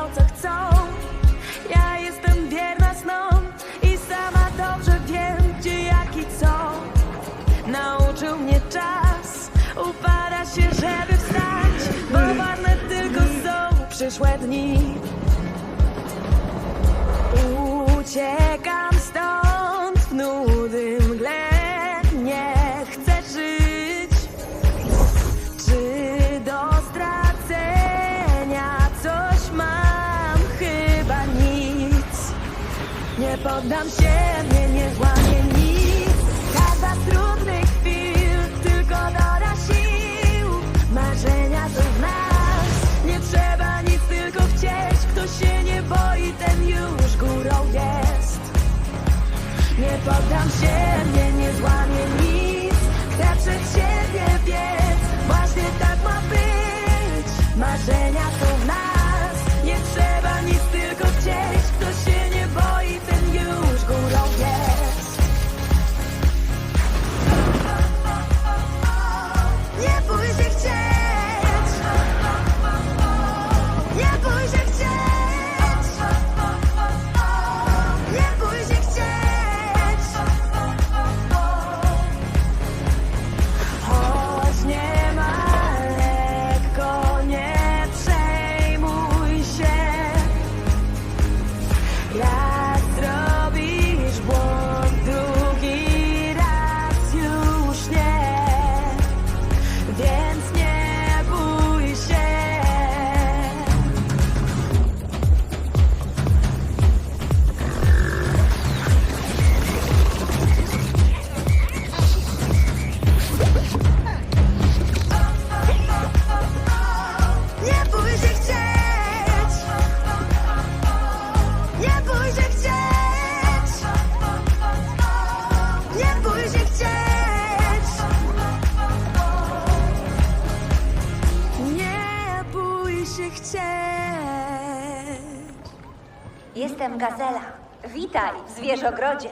o co chcą. Ja jestem wierna snom i sama dobrze wiem, gdzie jak i co. Nauczył mnie czas, upada się, żeby wstać, bo ważne tylko są przyszłe dni. Uciekaj. Nie poddam się, mnie nie złamie nic. Każda trudnych chwil tylko doda sił. Marzenia są w nas. Nie trzeba nic, tylko chcieć. Kto się nie boi, ten już górą jest. Nie poddam się, mnie nie złamie nic. Chcę przed siebie biec. Właśnie tak ma być. Marzenia są w nas. Nie trzeba Jestem Gazela. Witaj w zwierzogrodzie.